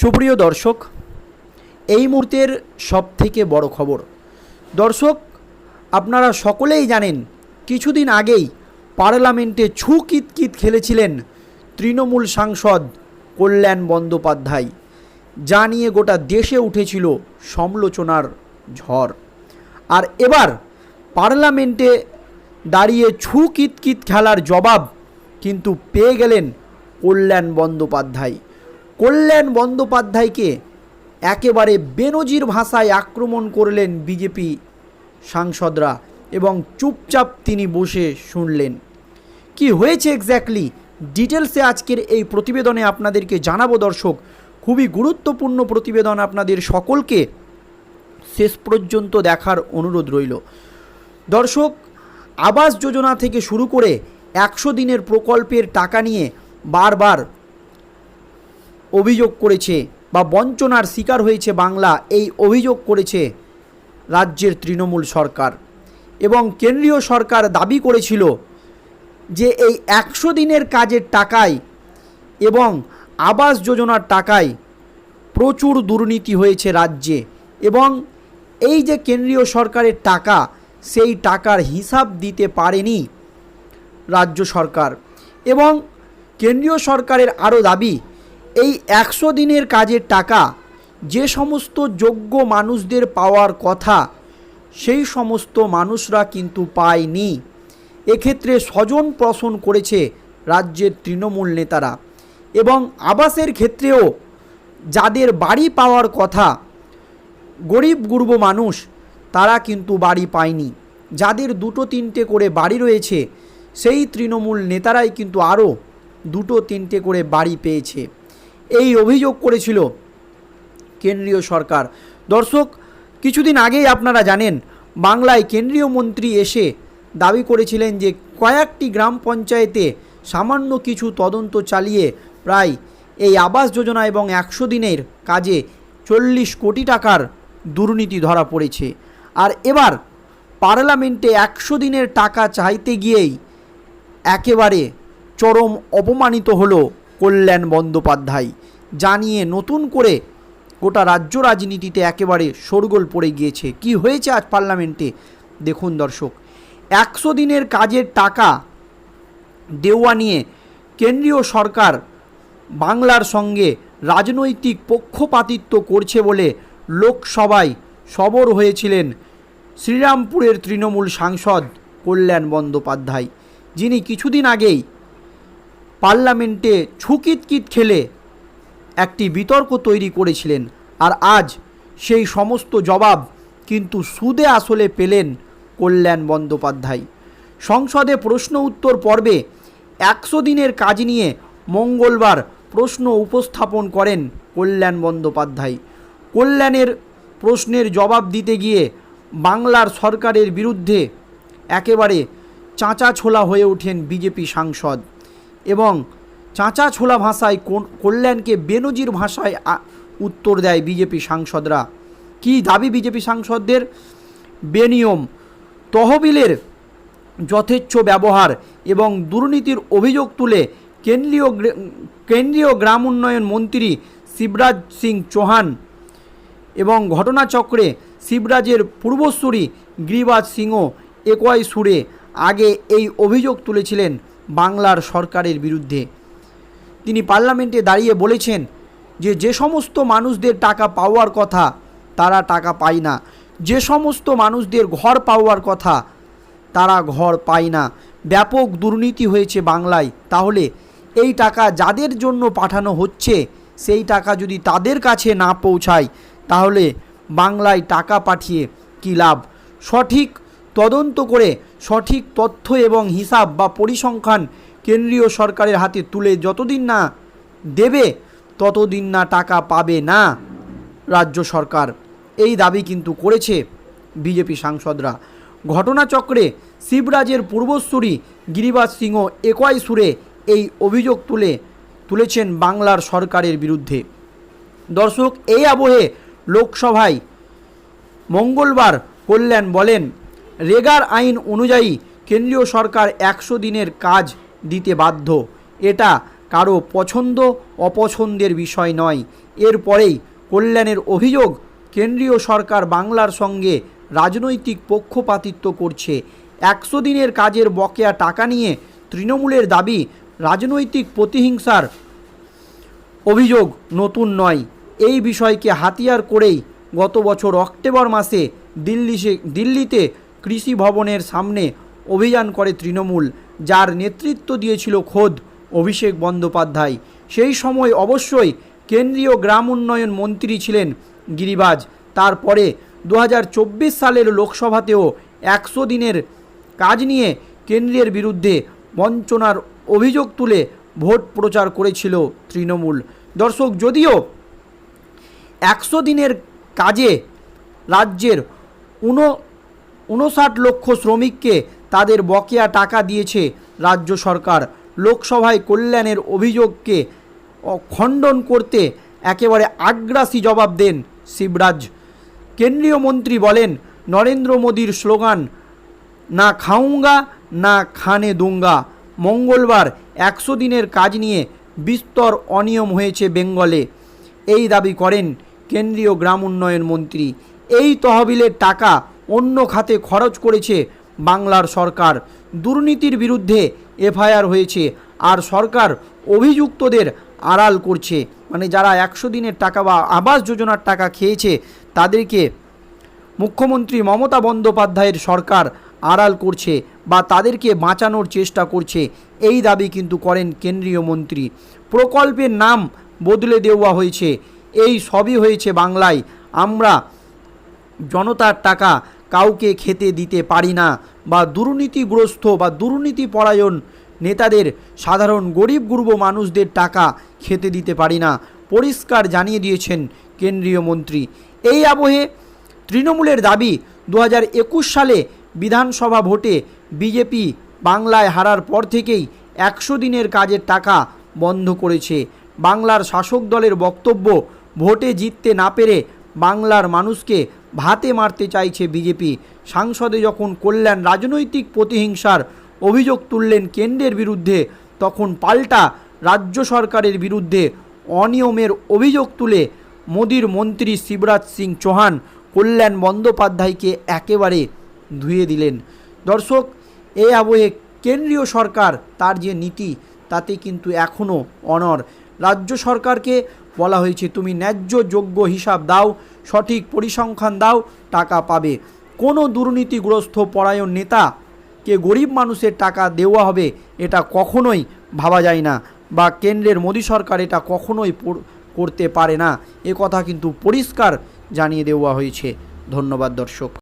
সুপ্রিয় দর্শক, এই মুহূর্তের সবথেকে বড় খবর। দর্শক, আপনারা সকলেই জানেন, কিছুদিন আগেই পার্লামেন্টে ছু কিতকিত খেলেছিলেন তৃণমূল সাংসদ কল্যাণ বন্দ্যোপাধ্যায়, যা নিয়ে গোটা দেশে উঠেছিল সমালোচনার ঝড়। আর এবার পার্লামেন্টে দাঁড়িয়ে ছু কিতকিত খেলার জবাব কিন্তু পেয়ে গেলেন কল্যাণ বন্দ্যোপাধ্যায়। কল্যাণ বন্দ্যোপাধ্যায়কে একেবারে বেনজির ভাষায় আক্রমণ করলেন বিজেপি সাংসদরা এবং চুপচাপ তিনি বসে শুনলেন। কি হয়েছে এক্স্যাক্টলি ডিটেলসে আজকের এই প্রতিবেদনে আপনাদেরকে জানাব দর্শক, খুবই গুরুত্বপূর্ণ প্রতিবেদন আপনাদের সকলকে শেষ পর্যন্ত দেখার অনুরোধ রইল। দর্শক, আবাস যোজনা থেকে শুরু করে একশো দিনের প্রকল্পের টাকা নিয়ে বারবার অভিযোগ করেছে বা বঞ্চনার শিকার হয়েছে বাংলা, এই অভিযোগ করেছে রাজ্যের তৃণমূল সরকার। এবং কেন্দ্রীয় সরকার দাবি করেছিল যে এই একশো দিনের কাজের টাকায় এবং আবাস যোজনার টাকায় প্রচুর দুর্নীতি হয়েছে রাজ্যে এবং এই যে কেন্দ্রীয় সরকারের টাকা, সেই টাকার হিসাব দিতে পারেনি রাজ্য সরকার। এবং কেন্দ্রীয় সরকারের আরও দাবি এই একশো দিনের কাজের টাকা, যে সমস্ত যোগ্য মানুষদের পাওয়ার কথা, সেই সমস্ত মানুষরা কিন্তু পায়নি। এক্ষেত্রে স্বজন পোষণ করেছে রাজ্যের তৃণমূল নেতারা এবং আবাসের ক্ষেত্রেও যাদের বাড়ি পাওয়ার কথা, গরিব গুরব মানুষ, তারা কিন্তু বাড়ি পায়নি। যাদের দুটো তিনটে করে বাড়ি রয়েছে, সেই তৃণমূল নেতারাই কিন্তু আরও দুটো তিনটে করে বাড়ি পেয়েছে। এই অভিযোগ করেছিল কেন্দ্রীয় সরকার। দর্শক, কিছুদিন আগেই আপনারা জানেন, বাংলায় কেন্দ্রীয় মন্ত্রী এসে দাবি করেছিলেন যে কয়েকটি গ্রাম পঞ্চায়েতে সামান্য কিছু তদন্ত চালিয়ে প্রায় এই আবাস যোজনা এবং একশো দিনের কাজে চল্লিশ কোটি টাকার দুর্নীতি ধরা পড়েছে। আর এবার পার্লামেন্টে একশো দিনের টাকা চাইতে গিয়েই একেবারে চরম অপমানিত হলো কল্যাণ বন্দ্যোপাধ্যায়। জানিয়ে নতুন করে গোটা রাজ্য রাজনীতিতে একেবারে শোরগোল পড়ে গিয়েছে। কি হয়েছে আজ পার্লামেন্টে? দেখুন দর্শক, একশো দিনের কাজের টাকা দেওয়া নিয়ে কেন্দ্রীয় সরকার বাংলার সঙ্গে রাজনৈতিক পক্ষপাতিত্ব করছে বলে লোকসভায় সবর হয়েছিলেন শ্রীরামপুরের তৃণমূল সাংসদ কল্যাণ বন্দ্যোপাধ্যায়, যিনি কিছুদিন আগেই পার্লামেন্টে ছুকিতকিত খেলে একটি বিতর্ক তৈরি করেছিলেন। আর আজ সেই সমস্ত জবাব কিন্তু সুদে আসলে পেলেন কল্যাণ বন্দ্যোপাধ্যায়। সংসদে প্রশ্ন উত্তর পর্বে একশো দিনের কাজ নিয়ে মঙ্গলবার প্রশ্ন উপস্থাপন করেন কল্যাণ বন্দ্যোপাধ্যায়। কল্যাণের প্রশ্নের জবাব দিতে গিয়ে বাংলার সরকারের বিরুদ্ধে একেবারে চাঁচা ছোলা হয়ে ওঠেন বিজেপি সাংসদ। এবং চাঁচা ছোলা ভাষায় কল্যাণকে বেনজির ভাষায় উত্তর দেয় বিজেপি সাংসদরা। কি দাবি বিজেপি সাংসদদের? বেনিয়ম, তহবিলের যথেচ্ছ ব্যবহার এবং দুর্নীতির অভিযোগ তুলে কেন্দ্রীয় কেন্দ্রীয় গ্রাম উন্নয়ন মন্ত্রী শিবরাজ সিং চৌহান এবং ঘটনাচক্রে শিবরাজের পূর্বসূরি গিরিবাজ সিংও একই সুরে আগে এই অভিযোগ তুলেছিলেন। বাংলার সরকারের বিরুদ্ধে। তিনি পার্লামেন্টে দাঁড়িয়ে বলেছেন যে যে সমস্ত মানুষদের টাকা পাওয়ার কথা, তারা টাকা পায় না। যে সমস্ত মানুষদের ঘর পাওয়ার কথা, তারা ঘর পায় না। ব্যাপক দুর্নীতি হয়েছে বাংলায়। তাহলে এই টাকা যাদের জন্য পাঠানো হচ্ছে, সেই টাকা যদি তাদের কাছে না পৌঁছায়, তাহলে বাংলায় টাকা পাঠিয়ে কী লাভ? সঠিক তদন্ত করে সঠিক তথ্য এবং হিসাব বা পরিসংখ্যান কেন্দ্রীয় সরকারের হাতে তুলে যতদিন না দেবে, ততদিন না টাকা পাবে না রাজ্য সরকার। এই দাবি কিন্তু করেছে বিজেপি সাংসদরা। ঘটনাচক্রে শিবরাজের পূর্বসূরি গিরিবাজ সিংহ একই সুরে এই অভিযোগ তুলে, তুলেছেন বাংলার সরকারের বিরুদ্ধে। দর্শক, এই আবহে লোকসভায় মঙ্গলবার কল্যাণ বলেন রেগার আইন অনুযায়ী কেন্দ্রীয় সরকার একশো দিনের কাজ দিতে বাধ্য। এটা কারও পছন্দ, অপছন্দের বিষয় নয়। এরপরেই কল্যাণের অভিযোগ কেন্দ্রীয় সরকার বাংলার সঙ্গে রাজনৈতিক পক্ষপাতিত্ব করছে। একশো দিনের কাজের বকেয়া টাকা নিয়ে তৃণমূলের দাবি রাজনৈতিক প্রতিহিংসার অভিযোগ নতুন নয়। এই বিষয়কে হাতিয়ার করেই গত বছর অক্টোবর মাসে দিল্লি দিল্লিতে কৃষি ভবনের সামনে অভিযান করে তৃণমূল, যার নেতৃত্ব দিয়েছিল খোদ অভিষেক বন্দ্যোপাধ্যায়। সেই সময় অবশ্যই কেন্দ্রীয় গ্রাম উন্নয়ন মন্ত্রী ছিলেন গিরিবাজ। তারপরে দু হাজার চব্বিশ সালের লোকসভাতেও একশো দিনের কাজ নিয়ে কেন্দ্রের বিরুদ্ধে বঞ্চনার অভিযোগ তুলে ভোট প্রচার করেছিল তৃণমূল। দর্শক, যদিও একশো দিনের কাজে রাজ্যের উন উনষাট লক্ষ শ্রমিককে তাদের বকেয়া টাকা দিয়েছে রাজ্য সরকার। লোকসভায় কল্যাণের অভিযোগকে খণ্ডন করতে একেবারে আগ্রাসী জবাব দেন শিবরাজ। কেন্দ্রীয় মন্ত্রী বলেন, নরেন্দ্র মোদীর স্লোগান, না খাউঙ্গা না খানে দুঙ্গা। মঙ্গলবার একশো দিনের কাজ নিয়ে বিস্তর অনিয়ম হয়েছে বেঙ্গলে। এই দাবি করেন কেন্দ্রীয় গ্রাম উন্নয়ন মন্ত্রী। এই তহবিলের টাকা অন্য খাতে খরচ করেছে বাংলার সরকার। দুর্নীতির বিরুদ্ধে এফআইআর হয়েছে আর সরকার অভিযুক্তদের আড়াল করছে। মানে যারা একশো দিনের টাকা বা আবাস যোজনার টাকা খেয়েছে, তাদেরকে মুখ্যমন্ত্রী মমতা বন্দ্যোপাধ্যায়ের সরকার আড়াল করছে বা তাদেরকে বাঁচানোর চেষ্টা করছে। এই দাবি কিন্তু করেন কেন্দ্রীয় মন্ত্রী। প্রকল্পের নাম বদলে দেওয়া হয়েছে। এই সবই হয়েছে বাংলায়। আমরা জনতার টাকা কাউকে খেতে দিতে পারি না বা দুর্নীতিগ্রস্ত বা দুর্নীতি পরায়ণ নেতাদের সাধারণ গরিব গুরব মানুষদের টাকা খেতে দিতে পারি না, পরিষ্কার জানিয়ে দিয়েছেন কেন্দ্রীয় মন্ত্রী। এই আবহে তৃণমূলের দাবি দু হাজার একুশ সালে বিধানসভা ভোটে বিজেপি বাংলায় হারার পর থেকেই একশো দিনের কাজের টাকা বন্ধ করেছে। বাংলার শাসক দলের বক্তব্য, ভোটে জিততে না পেরে বাংলার মানুষকে ভাতে মারতে চাইছে বিজেপি। সাংসদে যখন কল্যাণ রাজনৈতিক প্রতিহিংসার অভিযোগ তুললেন কেন্দ্রের বিরুদ্ধে, তখন পাল্টা রাজ্য সরকারের বিরুদ্ধে অনিয়মের অভিযোগ তুলে মোদির মন্ত্রী শিবরাজ সিং চৌহান কল্যাণ বন্দ্যোপাধ্যায়কে একেবারে ধুয়ে দিলেন। দর্শক, এ আবহে কেন্দ্রীয় সরকার তার যে নীতি, তাতে কিন্তু এখনও অনর রাজ্য সরকারকে বলা হয়েছে, তুমি ন্যায্য যোগ্য হিসাব দাও, সঠিক পরিসংখ্যান দাও, টাকা পাবে। কোনো দুর্নীতিগ্রস্ত পরায়ণ নেতাকে গরিব মানুষের টাকা দেওয়া হবে, এটা কখনোই ভাবা যায় না, বা কেন্দ্রের মোদী সরকার এটা কখনোই করতে পারে না। এ কথা কিন্তু পরিষ্কার জানিয়ে দেওয়া হয়েছে। ধন্যবাদ, দর্শক।